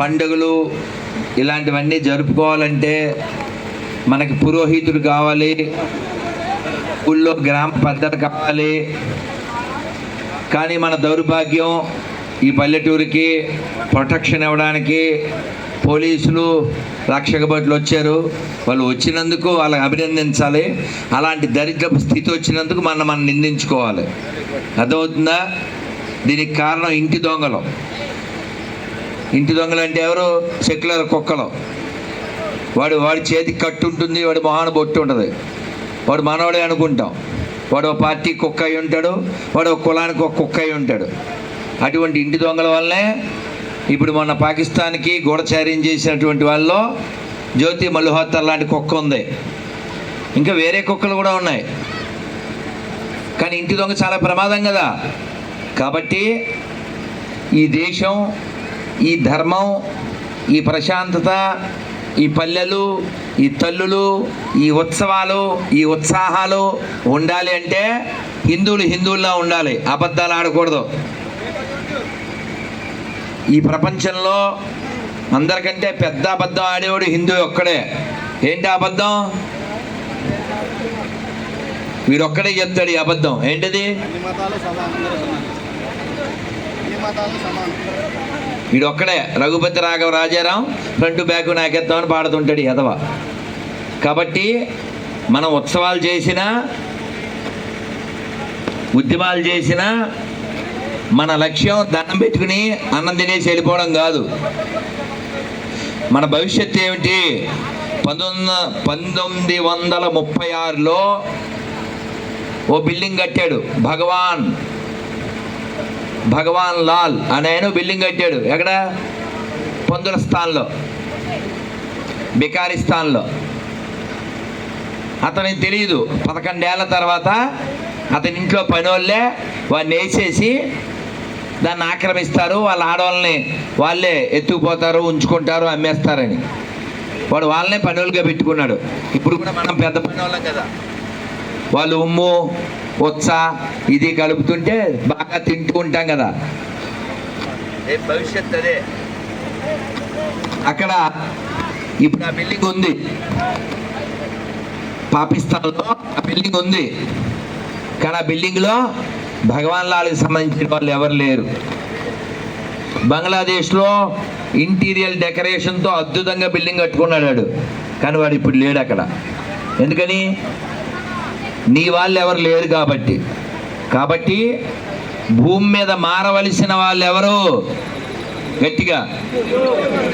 పండుగలు ఇలాంటివన్నీ జరుపుకోవాలంటే మనకి పురోహితుడు కావాలి ఊళ్ళో గ్రామ పద్ధతి కావాలి. కానీ మన దౌర్భాగ్యం ఈ పల్లెటూరికి ప్రొటెక్షన్ ఇవ్వడానికి పోలీసులు రక్షక భటులు వచ్చారు. వాళ్ళు వచ్చినందుకు వాళ్ళని అభినందించాలి. అలాంటి దరిద్రపు స్థితి వచ్చినందుకు మనం మనం నిందించుకోవాలి. అర్థమవుతుందా? దీనికి కారణం ఇంటి దొంగలు. ఇంటి దొంగలు అంటే ఎవరు? సెక్యులర్ కుక్కలు. వాడు వాడి చేతికి కట్టు ఉంటుంది వాడి మొహాన బొట్టు ఉంటుంది. వాడు మనవాడే అనుకుంటాం. వాడు ఒక పార్టీ కుక్క అయి ఉంటాడు వాడు ఒక కులానికి ఒక కుక్క అయి ఉంటాడు. అటువంటి ఇంటి దొంగల వల్లనే ఇప్పుడు మొన్న పాకిస్తాన్కి గూఢచార్యం చేసినటువంటి వాళ్ళలో జ్యోతి మల్హోత్తర్ లాంటి కుక్క ఉంది. ఇంకా వేరే కుక్కలు కూడా ఉన్నాయి. కానీ ఇంటి దొంగ చాలా ప్రమాదం కదా. కాబట్టి ఈ దేశం ఈ ధర్మం ఈ ప్రశాంతత ఈ పల్లెలు ఈ తల్లులు ఈ ఉత్సవాలు ఈ ఉత్సాహాలు ఉండాలి అంటే హిందువులు హిందువుల్లా ఉండాలి. అబద్ధాలు ఆడకూడదు. ఈ ప్రపంచంలో అందరికంటే పెద్ద అబద్ధం ఆడేవాడు హిందూ ఒక్కడే. ఏంటి అబద్ధం? వీడొక్కడే చెప్తాడు ఈ అబద్ధం. ఏంటిది? వీడొక్కడే రఘుపతి రాఘవ రాజారాం ఫ్రంట్ బ్యాక్ నాకెత్తామని పాడుతుంటాడు ఎదవ కాబట్టి మనం ఉత్సవాలు చేసినా ఉద్యమాలు చేసినా మన లక్ష్యం దండం పెట్టుకుని అన్నం తినేసి వెళ్ళిపోవడం కాదు. మన భవిష్యత్తు ఏమిటి? పంతొమ్మిది పంతొమ్మిది వందల ముప్పై ఆరులో ఓ బిల్డింగ్ కట్టాడు. భగవాన్ భగవాన్ లాల్ అని ఆయన బిల్డింగ్ కట్టాడు. ఎక్కడ? పందుల స్థాన్లో. బికారిస్థాన్లో అతనికి తెలియదు పదకొండేళ్ళ తర్వాత అతని ఇంట్లో పని వాళ్ళే వాడిని వేసేసి దాన్ని ఆక్రమిస్తారు. వాళ్ళ ఆడవాళ్ళని వాళ్ళే ఎత్తుకుపోతారు ఉంచుకుంటారు అమ్మేస్తారని. వాడు వాళ్ళనే పని వాళ్ళుగా పెట్టుకున్నాడు. ఇప్పుడు కూడా మనం పెద్ద పని వాళ్ళం కదా. వాళ్ళు ఉమ్ము ఉత్స ఇది కలుపుతుంటే బాగా తింటూ ఉంటాం కదా. భవిష్యత్ అదే. అక్కడ ఇప్పుడు ఆ బిల్డింగ్ ఉంది. పాకిస్తాన్లో ఆ బిల్డింగ్ ఉంది. కానీ ఆ బిల్డింగ్లో భగవాన్ లాల్కి సంబంధించిన వాళ్ళు ఎవరు లేరు. బంగ్లాదేశ్లో ఇంటీరియర్ డెకరేషన్తో అద్భుతంగా బిల్డింగ్ కట్టుకున్నాడు కానీ వాడు ఇప్పుడు లేడు అక్కడ. ఎందుకని? నీ వాళ్ళు ఎవరు లేరు కాబట్టి. కాబట్టి భూమి మీద మారవలసిన వాళ్ళు ఎవరు? గట్టిగా.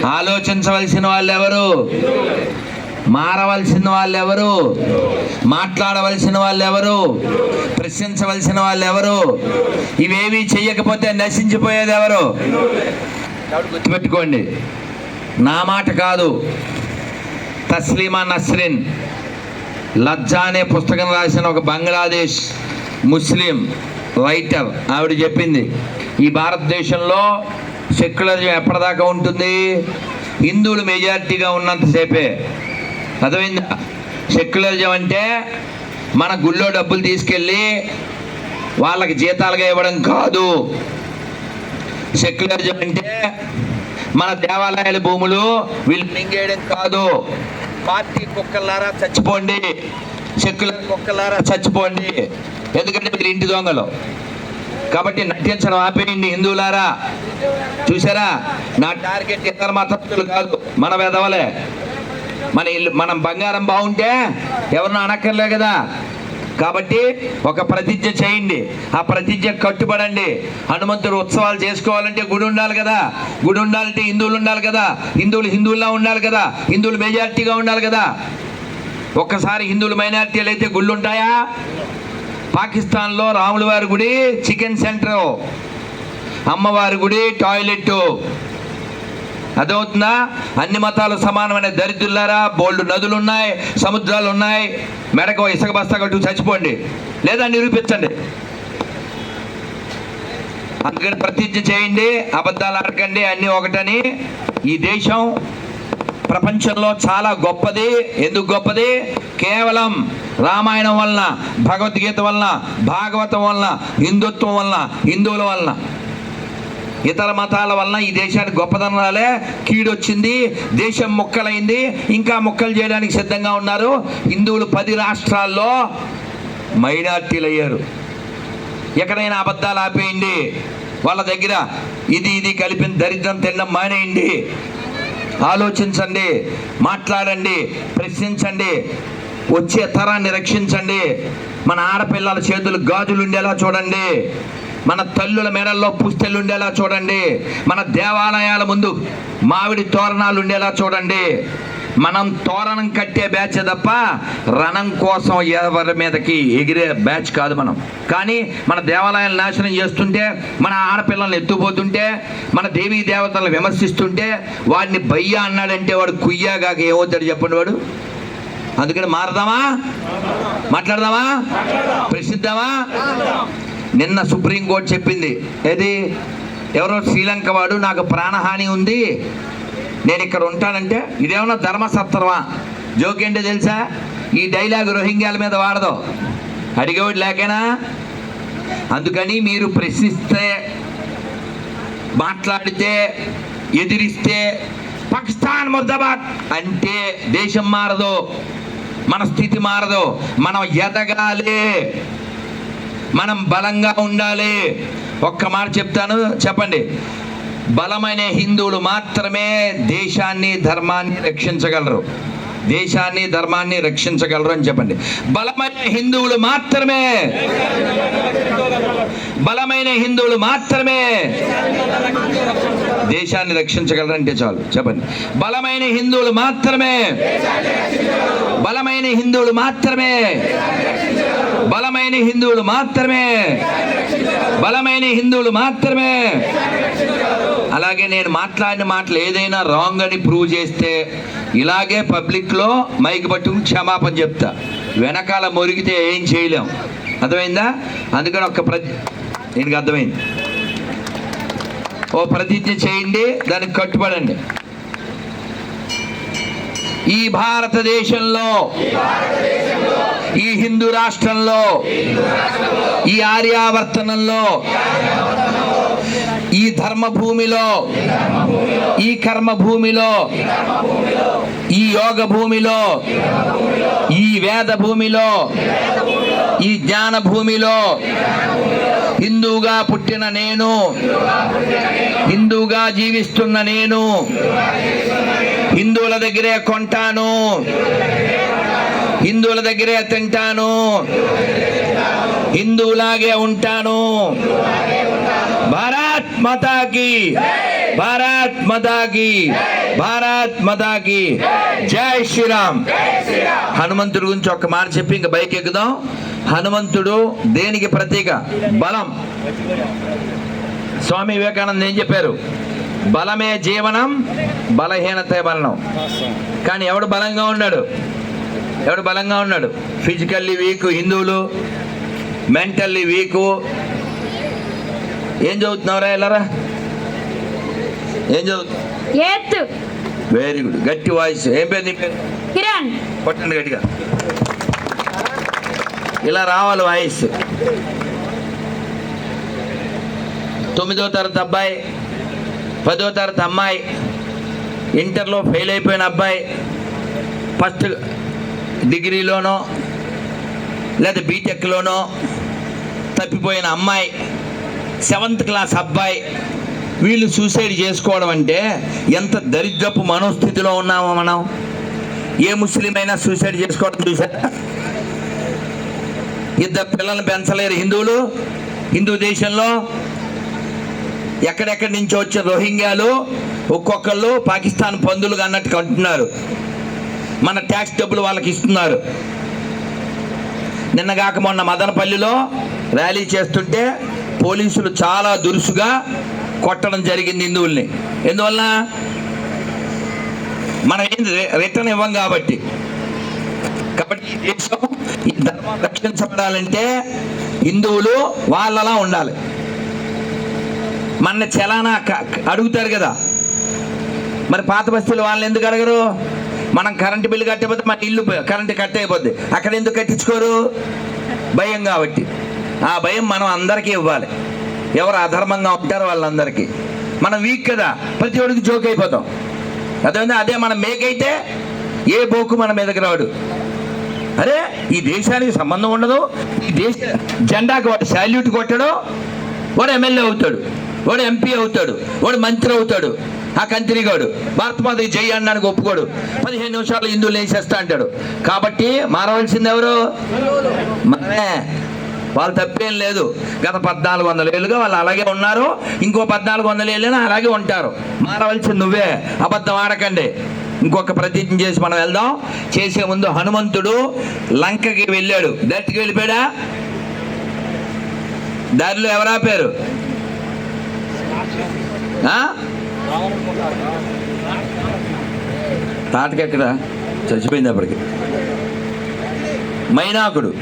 ఆలోచించవలసిన వాళ్ళు ఎవరు? మారవలసిన వాళ్ళు ఎవరు? మాట్లాడవలసిన వాళ్ళు ఎవరు? ప్రశ్నించవలసిన వాళ్ళు ఎవరు? ఇవేవి చెయ్యకపోతే నశించిపోయేది ఎవరు? గుర్తుపెట్టుకోండి. నా మాట కాదు. తస్లీమా నస్రిన్. లజ్జా అనే పుస్తకం రాసిన ఒక బంగ్లాదేశ్ ముస్లిం రైటర్ ఆవిడ చెప్పింది ఈ భారతదేశంలో సెక్యులరిజం ఎప్పటిదాకా ఉంటుంది? హిందువులు మెజారిటీగా ఉన్నంతసేపే అర్థమైందా? సెక్యులరిజం అంటే మన గుళ్ళో డబ్బులు తీసుకెళ్ళి వాళ్ళకి జీతాలుగా ఇవ్వడం కాదు. సెక్యులరిజం అంటే మన దేవాలయాల భూములు వీళ్ళు మింగేయడం కాదు. పార్టీ కుక్కలారా చచ్చిపోండి. చెక్కుల కుక్కలారా చచ్చిపోండి. ఎందుకంటే మీరు ఇంటి దొంగలు. కాబట్టి నటించడం ఆపేయండి హిందువులారా. చూసారా నా టార్గెట్ ఇతర మతస్థులు కాదు మన వెదవలే. మన ఇల్లు మనం బంగారం బాగుంటే ఎవరిని అనక్కర్లే కదా. కాబట్టి ఒక ప్రతిజ్ఞ చేయండి. ఆ ప్రతిజ్ఞ కట్టుబడండి. హనుమంతుడు ఉత్సవాలు చేసుకోవాలంటే గుడి ఉండాలి కదా. గుడి ఉండాలంటే హిందువులు ఉండాలి కదా. హిందువులు హిందువుల్లా ఉండాలి కదా. హిందువులు మెజార్టీగా ఉండాలి కదా. ఒక్కసారి హిందువులు మైనారిటీలు అయితే గుళ్ళు ఉంటాయా పాకిస్తాన్లో రాములవారి గుడి చికెన్ సెంటర్. అమ్మవారి గుడి టాయిలెట్ అర్థమవుతుందా? అన్ని మతాలు సమానమైన దరిద్రులారా బోల్డ్ నదులు ఉన్నాయి సముద్రాలు ఉన్నాయి మెడకు ఇసుక బస్తా కట్టు చచ్చిపోండి. లేదా నిరూపించండి. అందుకని ప్రతిజ్ఞ చేయండి అబద్ధాలు ఆడకండి అన్నీ ఒకటని. ఈ దేశం ప్రపంచంలో చాలా గొప్పది. ఎందుకు గొప్పది? కేవలం రామాయణం వలన భగవద్గీత వలన భాగవతం వలన హిందుత్వం వలన హిందువుల వలన. ఇతర మతాల వలన ఈ దేశానికి గొప్పదనం రాలే కీడొచ్చింది దేశం మొక్కలైంది ఇంకా మొక్కలు చేయడానికి సిద్ధంగా ఉన్నారు. హిందువులు పది రాష్ట్రాల్లో మైనార్టీలు అయ్యారు ఎక్కడైనా అబద్ధాలు ఆపేయండి. వాళ్ళ దగ్గర ఇది ఇది కలిపిన దరిద్రం తినడం మానేయండి. ఆలోచించండి మాట్లాడండి ప్రశ్నించండి వచ్చే తరాన్ని రక్షించండి. మన ఆడపిల్లల చేతులు గాజులు ఉండేలా చూడండి. మన తల్లుల మెడల్లో పుస్తెలు ఉండేలా చూడండి. మన దేవాలయాల ముందు మామిడి తోరణాలు ఉండేలా చూడండి. మనం తోరణం కట్టే బ్యాచ్ తప్ప రణం కోసం ఎవరి మీదకి ఎగిరే బ్యాచ్ కాదు మనం. కానీ మన దేవాలయాలు నాశనం చేస్తుంటే మన ఆడపిల్లల్ని ఎత్తుపోతుంటే మన దేవీ దేవతలను విమర్శిస్తుంటే వాడిని బయ్య అన్నాడంటే వాడు కుయ్యాగాక ఏమవుతాడు చెప్పండి వాడు? అందుకని మారదామా? మాట్లాడదామా? ప్రసిద్ధామా? నిన్న సుప్రీంకోర్టు చెప్పింది. ఏది? ఎవరో శ్రీలంక వాడు నాకు ప్రాణహాని ఉంది నేను ఇక్కడ ఉంటానంటే ఇదేమన్నా ధర్మసత్రమా జోకేంటో తెలుసా? ఈ డైలాగ్ రోహింగ్యాల మీద వాడదు. అడిగేవాడు లేకేనా? అందుకని మీరు ప్రశ్నిస్తే మాట్లాడితే ఎదిరిస్తే పాకిస్తాన్ ముర్దాబాద్ అంటే దేశం మారదు మన స్థితి మారదు మనం ఎదగాలి. మనం బలంగా ఉండాలి. ఒక్క మాట చెప్తాను చెప్పండి. బలమైన హిందువులు మాత్రమే దేశాన్ని ధర్మాన్ని రక్షించగలరు. దేశాన్ని ధర్మాన్ని రక్షించగలరు అని చెప్పండి. బలమైన హిందువులు మాత్రమే. బలమైన హిందువులు మాత్రమే దేశాన్ని రక్షించగలరు అంటే చాలు. చెప్పండి. బలమైన హిందువులు మాత్రమే. బలమైన హిందువులు మాత్రమే. బలమైన హిందువులు మాత్రమే. బలమైన హిందువులు మాత్రమే. అలాగే నేను మాట్లాడిన మాటలు ఏదైనా రాంగ్ అని ప్రూవ్ చేస్తే ఇలాగే పబ్లిక్లో మైక్ పట్టుకుని క్షమాపణ చెప్తా. వెనకాల మురిగితే ఏం చేయలేం. అర్థమైందా? అందుకని ఒక్క ప్రతి దీనికి అర్థమైంది. ఓ ప్రతిజ్ఞ చేయండి దానికి కట్టుబడండి. ఈ భారతదేశంలో ఈ హిందూ రాష్ట్రంలో ఈ ఆర్యావర్తనంలో ఈ ధర్మభూమిలో ఈ కర్మభూమిలో ఈ యోగ భూమిలో ఈ వేద భూమిలో ఈ జ్ఞాన భూమిలో హిందూగా పుట్టిన నేను హిందూగా జీవిస్తున్న నేను హిందువుల దగ్గరే కొంటాను. హిందువుల దగ్గరే తింటాను. హిందువులాగే ఉంటాను. భారత్ మాతాకి. భారత్ మాతాకి. భారత్ మాతాకి. జై శ్రీరామ్. హనుమంతుడి గురించి ఒక మాట చెప్పి ఇంకా బైక్ ఎక్కుదాం. హనుమంతుడు దేనికి ప్రతీక? బలం. స్వామి వివేకానంద ఏం చెప్పారు? బలమే జీవనం బలహీనతే బలం కానీ ఎవడు బలంగా ఉన్నాడు? ఎవడు బలంగా ఉన్నాడు? ఫిజికల్లీ వీక్ హిందువులు. Mentally weak. ఏం చదువుతున్నావురా ఎలారా ఏం చదువుతు ఎత్ వెరీ గుడ్ గట్టి వాయిస్. ఏం పేరు నీ పేరు? కిరణ్. కొట్టండి గట్టిగా. ఇలా రావాలి వాయిస్. తొమ్మిదో తరగతి అబ్బాయి. పదో తరగతి అమ్మాయి ఇంటర్లో ఫెయిల్ అయిపోయిన అబ్బాయి ఫస్ట్ డిగ్రీలోనో లేదా బీటెక్లోనో తప్పిపోయిన అమ్మాయి సెవెంత్ క్లాస్ అబ్బాయి వీళ్ళు సూసైడ్ చేసుకోవడం అంటే ఎంత దరిద్రపు మనోస్థితిలో ఉన్నామో మనం. ఏ ముస్లిం అయినా సూసైడ్ చేసుకోవడం చూసారా ఇద్దరు పిల్లల్ని పెంచలేరు హిందువులు. హిందూ దేశంలో ఎక్కడెక్కడి నుంచి వచ్చిన రోహింగ్యాలు ఒక్కొక్కళ్ళు పాకిస్తాన్ పందులుగా అన్నట్టు అంటున్నారు. మన ట్యాక్స్ డబ్బులు వాళ్ళకి ఇస్తున్నారు. నిన్నగాక మొన్న మదనపల్లిలో ర్యాలీ చేస్తుంటే పోలీసులు చాలా దురుసుగా కొట్టడం జరిగింది హిందువుల్ని. ఎందువల్ల? మనం ఏం రిటర్న్ ఇవ్వం కాబట్టి. కాబట్టి దేశం ఈ ధర్మం రక్షించబడాలంటే హిందువులు వాళ్ళలా ఉండాలి. మన చలానా క- అడుగుతారు కదా. మరి పాత బస్తీలు వాళ్ళని ఎందుకు అడగరు? మనం కరెంటు బిల్లు కట్టకపోతే మన ఇల్లు కరెంటు కట్ అయిపోద్ది. అక్కడ ఎందుకు కట్టించుకోరు? భయం కాబట్టి. ఆ భయం మనం అందరికీ ఇవ్వాలి. ఎవరు అధర్మంగా ఉంటారో వాళ్ళందరికీ. మనం వీక్ కదా. ప్రతి ఒడికి జోక్ అయిపోతాం. అదే అదే మన మేకైతే ఏ బోకు మన మీదకి రాడు. అరే ఈ దేశానికి సంబంధం ఉండదు. ఈ దేశ జెండాకి వాడు శాల్యూట్ కొట్టడు. వాడు ఎమ్మెల్యే అవుతాడు. వాడు ఎంపీ అవుతాడు వాడు మంత్రి అవుతాడు ఆ కంత్రిగాడు భారత మాతకి జై అన్నానికి ఒప్పుకోడు. పదిహేను నిమిషాలు హిందువులు వేసేస్తా అంటాడు. కాబట్టి మారవలసింది ఎవరు? మనమే. వాళ్ళు తప్పేం లేదు. గత పద్నాలుగు వందల ఏళ్ళుగా వాళ్ళు అలాగే ఉన్నారు. ఇంకో పద్నాలుగు వందల ఏళ్ళైనా అలాగే ఉంటారు. మారవలసింది నువ్వే. అబద్ధం ఆడకండి. ఇంకొక ప్రతిజ్ఞ చేసి మనం వెళ్దాం. చేసే ముందు హనుమంతుడు లంకకి వెళ్ళాడు. దట్టికి వెళ్ళిపోయాడా? దారిలో ఎవరా పేరు? తాటకెక్కడ చచ్చిపోయింది అప్పటికి. మైనాకుడు.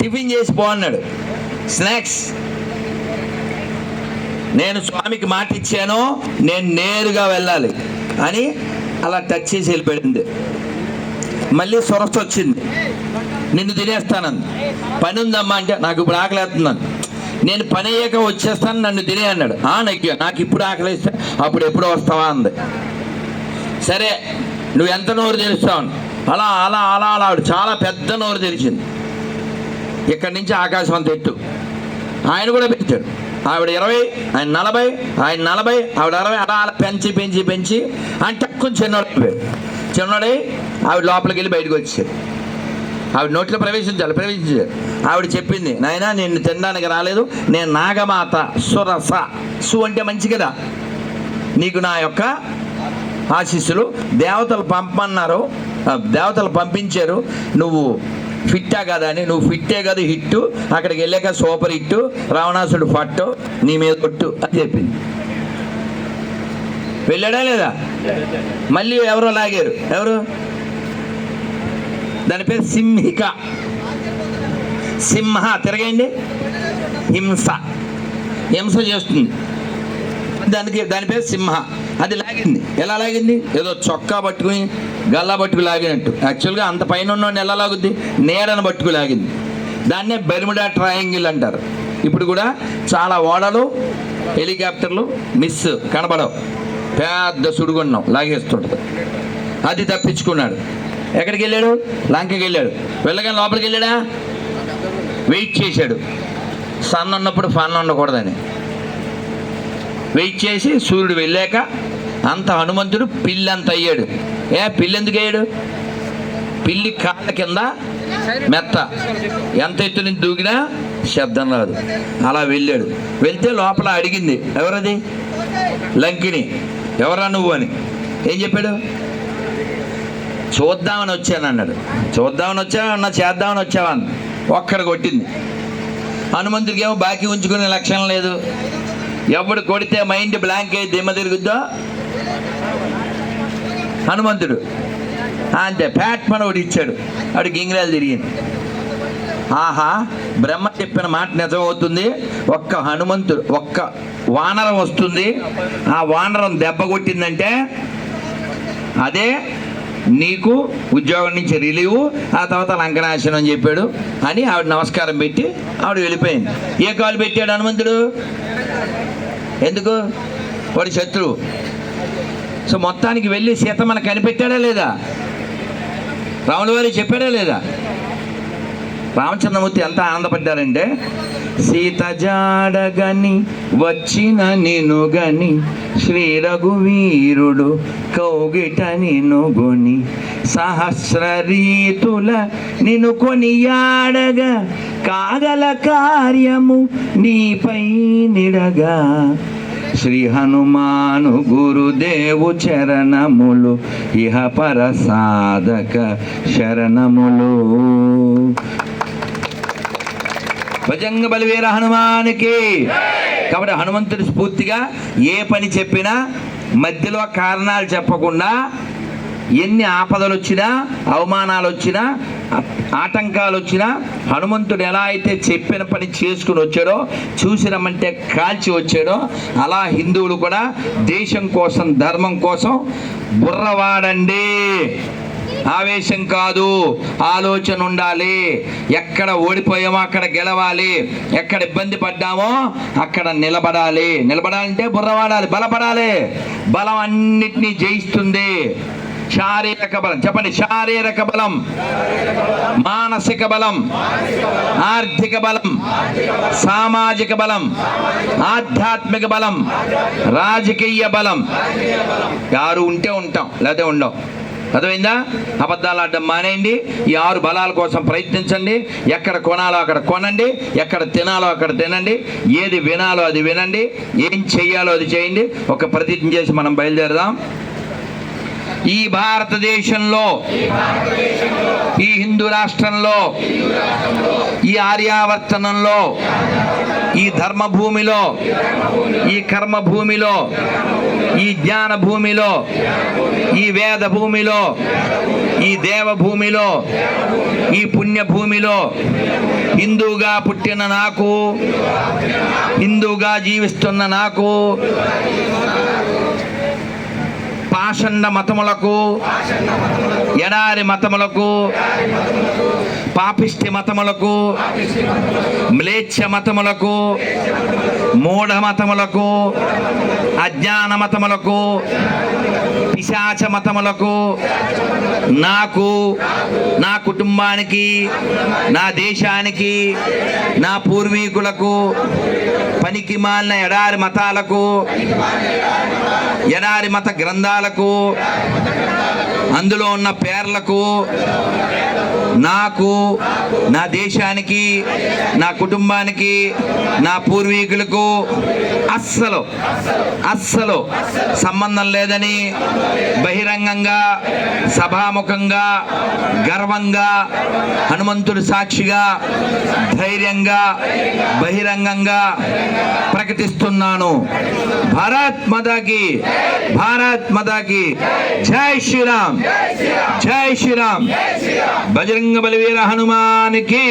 టిఫిన్ చేసి పో అన్నాడు. స్నాక్స్. నేను స్వామికి మాట ఇచ్చాను నేను నేరుగా వెళ్ళాలి అని అలా టచ్ చేసి వెళ్ళిపోయింది. మళ్ళీ సొరస వచ్చింది నిన్ను తినేస్తానంది పని ఉందమ్మా అంటే నాకు ఇప్పుడు ఆకలేస్తున్నాను నేను పని అయ్యాక వచ్చేస్తాను నన్ను తినే అన్నాడు. ఆ నాకు నాకు ఇప్పుడు ఆకలిస్తే అప్పుడు ఎప్పుడు వస్తావా అంది. సరే నువ్వు ఎంత నోరు తెరుస్తావు? అలా అలా అలా అలా ఆవిడ చాలా పెద్ద నోరు తెరిచింది. ఇక్కడి నుంచి ఆకాశం అంత ఎత్తు. ఆయన కూడా పెంచాడు. ఆవిడ ఇరవై ఆయన నలభై ఆయన నలభై ఆవిడ అరవై అలా అలా పెంచి పెంచి పెంచి ఆయన తక్కువ చిన్నోడు అయిపోయాడు. చిన్నోడై ఆవిడ లోపలికి వెళ్ళి బయటకు వచ్చేది ఆవిడ నోట్లో ప్రవేశించాలి ప్రవేశించాడు ఆవిడ చెప్పింది నాయన నేను తినడానికి రాలేదు. నేను నాగమాత సురస. సు అంటే మంచి కదా. నీకు నా యొక్క ఆశీస్సులు. దేవతలు పంపమన్నారు. దేవతలు పంపించారు. నువ్వు ఫిట్టా కదా అని. నువ్వు ఫిట్టే కదా హిట్టు. అక్కడికి వెళ్ళాక సూపర్ హిట్టు. రావణాసుడు ఫట్టు నీ మీద కొట్టు అని చెప్పింది. వెళ్ళాడా లేదా? మళ్ళీ ఎవరో లాగారు. ఎవరు? దాని పేరు సింహిక. సింహ తిరగండి హింస. హింస చేస్తుంది. దానికి దాని పేరు సింహ. అది లాగింది. ఎలా లాగింది? ఏదో చొక్కా పట్టుకుని గల్లా పట్టుకు లాగినట్టు. యాక్చువల్గా అంత పైన ఉన్నవాడిని ఎలా లాగుద్ది? నీడను పట్టుకు లాగింది. దాన్నే బెర్ముడా ట్రయాంగిల్ అంటారు. ఇప్పుడు కూడా చాలా ఓడలు హెలికాప్టర్లు మిస్ కనబడవు. పెద్ద సుడుగున్నాం లాగేస్తుంటుంది. అది తప్పించుకున్నాడు. ఎక్కడికి వెళ్ళాడు? లంకకి వెళ్ళాడు. వెళ్ళగానే లోపలికి వెళ్ళాడా? వెయిట్ చేశాడు. సన్ ఉన్నప్పుడు ఫన్ ఉండకూడదని. వెయిట్ చేసి సూర్యుడు వెళ్ళాక అంత హనుమంతుడు పిల్లి అంత అయ్యాడు. ఏ పిల్లి ఎందుకు అయ్యాడు? పిల్లి కాళ్ళ కింద మెత్త. ఎంత ఎత్తు నుంచి దూకినా శబ్దం రాదు. అలా వెళ్ళాడు. వెళ్తే లోపల అడిగింది ఎవరది? లంకిని. ఎవరా నువ్వు అని. ఏం చెప్పాడు? చూద్దామని వచ్చాను అన్నాడు. చూద్దామని వచ్చావా అన్న? చేద్దామని వచ్చావా అని ఒక్కడ కొట్టింది. హనుమంతుడికి ఏమో బాకీ ఉంచుకునే లక్షణం లేదు. ఎవడు కొడితే మైండ్ బ్లాంక్ అయ్యి దిమ్మ తిరుగుద్దో? హనుమంతుడు. అంతే ఫ్యాట్ మన ఒకటి ఇచ్చాడు. వాడికి గింగిరాలు తిరిగింది. ఆహా బ్రహ్మ చెప్పిన మాట నిజం అవుతుంది ఒక్క హనుమంతుడు ఒక్క వానరం వస్తుంది. ఆ వానరం దెబ్బ కొట్టిందంటే అదే నీకు ఉద్యోగం నుంచి రిలీవ్ ఆ తర్వాత లంకనాశనం అని చెప్పాడు. అని ఆవిడ నమస్కారం పెట్టి ఆవిడ వెళ్ళిపోయింది. ఏ కాలు పెట్టాడు హనుమంతుడు? ఎందుకు? వాడి శత్రువు. సో మొత్తానికి వెళ్ళి సీత మనకు కనిపెట్టాడా లేదా? రాముల వారి చెప్పాడా లేదా? రామచంద్రమూర్తి ఎంత ఆనందపడ్డారంటే సీత జాడగని వచ్చిన నినుగని శ్రీ రఘువీరుడు కౌగిట నినుగుని సహస్ర రీతుల నిను కొనియాడగా కాగల కార్యము నీపై నిడగా. శ్రీ హనుమాను గురుదేవు చరణములు ఇహ పర సాధక శరణములు. భజంగ బలివీర హనుమానికి. కాబట్టి హనుమంతుడి స్ఫూర్తిగా ఏ పని చెప్పినా మధ్యలో కారణాలు చెప్పకుండా ఎన్ని ఆపదలు వచ్చినా అవమానాలు వచ్చినా ఆటంకాలు వచ్చినా హనుమంతుడు ఎలా అయితే చెప్పిన పని చేసుకుని వచ్చాడో చూసినమంటే కాల్చి వచ్చాడో అలా హిందువులు కూడా దేశం కోసం ధర్మం కోసం బుర్రవాడండి. ఆవేశం కాదు ఆలోచన ఉండాలి. ఎక్కడ ఓడిపోయామో అక్కడ గెలవాలి. ఎక్కడ ఇబ్బంది పడ్డామో అక్కడ నిలబడాలి. నిలబడాలంటే బుర్రవాడాలి బలపడాలి. బలం అన్నిటినీ జయిస్తుంది. శారీరక బలం. చెప్పండి శారీరక బలం. మానసిక బలం. ఆర్థిక బలం. సామాజిక బలం. ఆధ్యాత్మిక బలం. రాజకీయ బలం. యారు ఉంటే ఉంటాం లేదా ఉండవు. అర్థమైందా? అబద్ధాలు ఆడడం మానేయండి. ఈ ఆరు బలాల కోసం ప్రయత్నించండి. ఎక్కడ కొనాలో అక్కడ కొనండి. ఎక్కడ తినాలో అక్కడ తినండి. ఏది వినాలో అది వినండి. ఏం చెయ్యాలో అది చేయండి. ఒక ప్రతిజ్ఞ చేసి మనం బయలుదేరదాం. ఈ భారతదేశంలో ఈ హిందూ రాష్ట్రంలో ఈ ఆర్యావర్తనంలో ఈ ధర్మభూమిలో ఈ కర్మభూమిలో ఈ జ్ఞాన భూమిలో ఈ వేద భూమిలో ఈ దేవభూమిలో ఈ పుణ్యభూమిలో హిందూగా పుట్టిన నాకు హిందూగా జీవిస్తున్న నాకు పాషండ మతములకు ఎడారి మతములకు పాపిష్టి మతములకు మ్లేచ్ఛ మతములకు మూఢ మతములకు అజ్ఞాన మతములకు పిశాచ మతములకు నాకు నా కుటుంబానికి నా దేశానికి నా పూర్వీకులకు పనికి మాలిన ఎడారి మతాలకు ఎడారి మత గ్రంథాలకు 哥。అందులో ఉన్న పేర్లకు నాకు నా దేశానికి నా కుటుంబానికి నా పూర్వీకులకు అస్సలు అస్సలు సంబంధం లేదని బహిరంగంగా సభాముఖంగా గర్వంగా హనుమంతుడి సాక్షిగా ధైర్యంగా బహిరంగంగా ప్రకటిస్తున్నాను. భారత్ మదాకి భారత్ మదాకి జై శ్రీరామ్. జై శ్రీరామ్. బజరంగ బలివీర హనుమానికి.